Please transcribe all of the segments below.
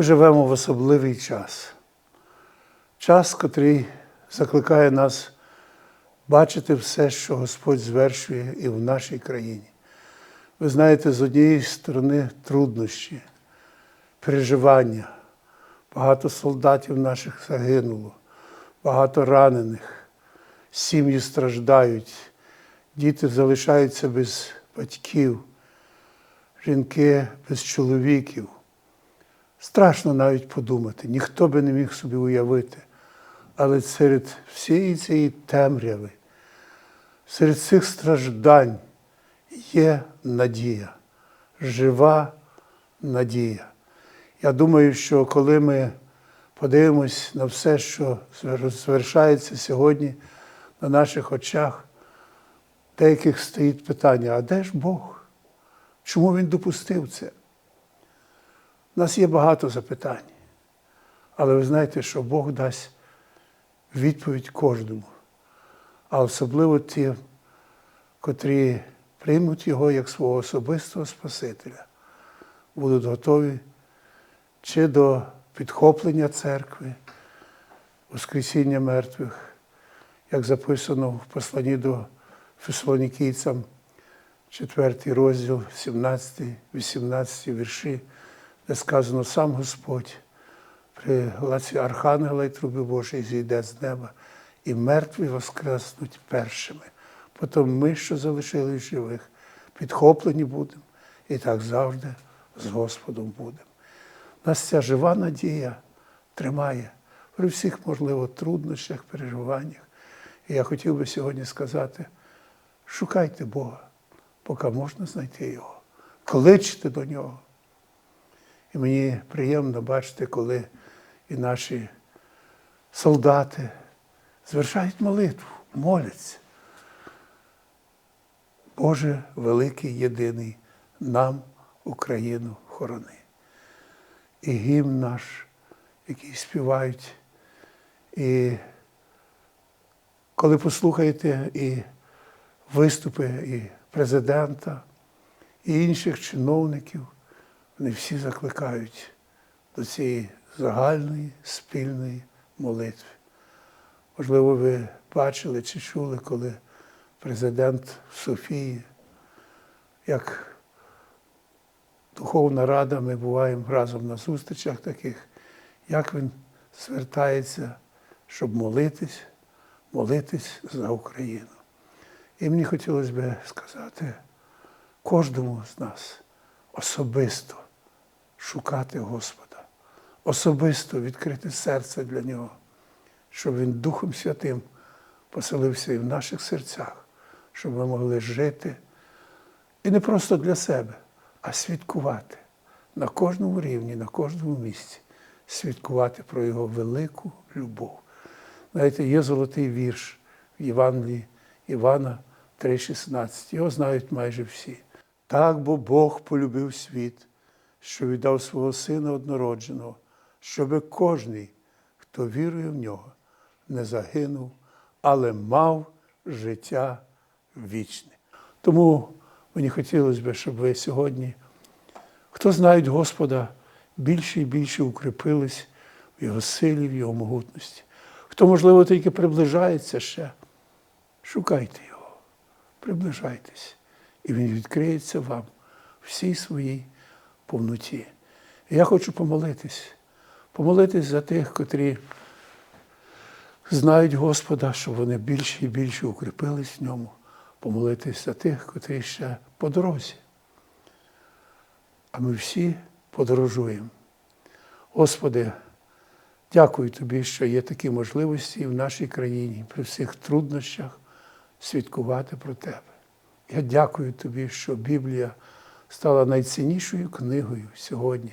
Ми живемо в особливий час. Час, котрий закликає нас бачити все, що Господь звершує і в нашій країні. Ви знаєте, з однієї сторони труднощі, переживання. Багато солдатів наших загинуло, багато ранених, сім'ї страждають, діти залишаються без батьків, жінки без чоловіків. Страшно навіть подумати, ніхто би не міг собі уявити. Але серед всієї цієї темряви, серед цих страждань є надія, жива надія. Я думаю, що коли ми подивимось на все, що звершається сьогодні на наших очах, деяких стоїть питання, а де ж Бог? Чому Він допустив це? У нас є багато запитань, але ви знаєте, що Бог дасть відповідь кожному, а особливо ті, котрі приймуть Його як свого особистого Спасителя, будуть готові чи до підхоплення церкви, Воскресіння мертвих, як записано в посланні до Фессалонікійцям, 4 розділ, 17, 18 вірші, де сказано сам Господь при гласі Архангела і труби Божої зійде з неба, і мертві воскреснуть першими. Потім ми, що залишились живих, підхоплені будемо, і так завжди з Господом будемо. Нас ця жива надія тримає при всіх, можливо, труднощах, переживаннях. І я хотів би сьогодні сказати: шукайте Бога, поки можна знайти Його, кличте до Нього. І мені приємно бачити, коли і наші солдати звершають молитву, моляться. Боже великий єдиний, нам Україну хорони. І гімн наш, який співають. І коли послухаєте і виступи і президента, і інших чиновників, вони всі закликають до цієї загальної спільної молитви. Можливо, ви бачили чи чули, коли президент Софії, як Духовна Рада, ми буваємо разом на зустрічах таких, як він звертається, щоб молитись, молитись за Україну. І мені хотілося б сказати кожному з нас особисто шукати Господа, особисто відкрити серце для Нього, щоб Він Духом Святим поселився і в наших серцях, щоб ми могли жити і не просто для себе, а свідкувати на кожному рівні, на кожному місці, свідкувати про Його велику любов. Знаєте, є золотий вірш в Євангелії Івана 3,16. Його знають майже всі. Так бо Бог полюбив світ, що віддав свого Сина однородженого, щоби кожний, хто вірує в нього, не загинув, але мав життя вічне. Тому мені хотілося б, щоб ви сьогодні, хто знають Господа, більше і більше укріпились в Його силі, в Його могутності. Хто, можливо, тільки приближається ще, шукайте Його, приближайтесь, і Він відкриється вам всій своїй повноті. І я хочу помолитись, помолитись за тих, котрі знають Господа, щоб вони більше і більше укріпились в ньому, помолитись за тих, котрі ще по дорозі. А ми всі подорожуємо. Господи, дякую Тобі, що є такі можливості в нашій країні при всіх труднощах свідкувати про Тебе. Я дякую Тобі, що Біблія стала найціннішою книгою сьогодні.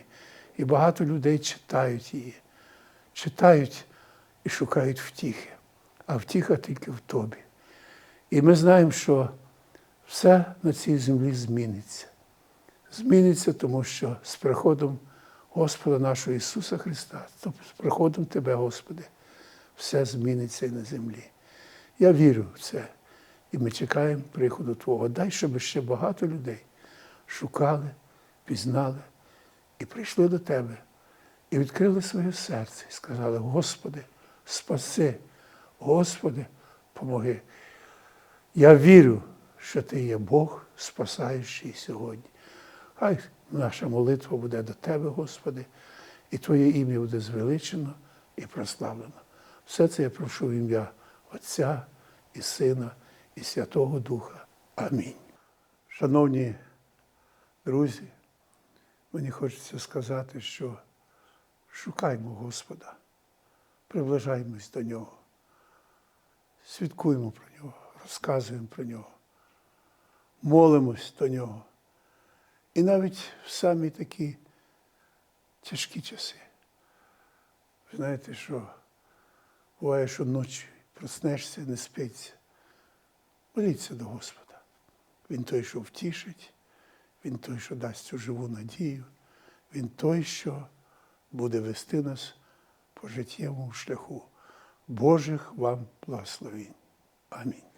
І багато людей читають її, читають і шукають втіхи, а втіха тільки в тобі. І ми знаємо, що все на цій землі зміниться. Зміниться, тому що з приходом Господа нашого Ісуса Христа, тобто з приходом Тебе, Господи, все зміниться і на землі. Я вірю в це. І ми чекаємо приходу Твого. Дай, щоб ще багато людей шукали, пізнали і прийшли до Тебе і відкрили своє серце і сказали: Господи, спаси, Господи, помоги. Я вірю, що Ти є Бог, спасаючий сьогодні. Хай наша молитва буде до Тебе, Господи, і Твоє ім'я буде звеличено і прославлено. Все це я прошу в ім'я Отця і Сина, і Святого Духа. Амінь. Шановні друзі, мені хочеться сказати, що шукаймо Господа, приближаємось до Нього, свідкуємо про Нього, розказуємо про Нього, молимось до Нього. І навіть в самі такі тяжкі часи. Ви знаєте, що буває, що ночі проснешся, не спиться. Моліться до Господа. Він той, що втішить, Він той, що дасть цю живу надію, Він той, що буде вести нас по життєвому шляху. Божих вам благословінь. Амінь.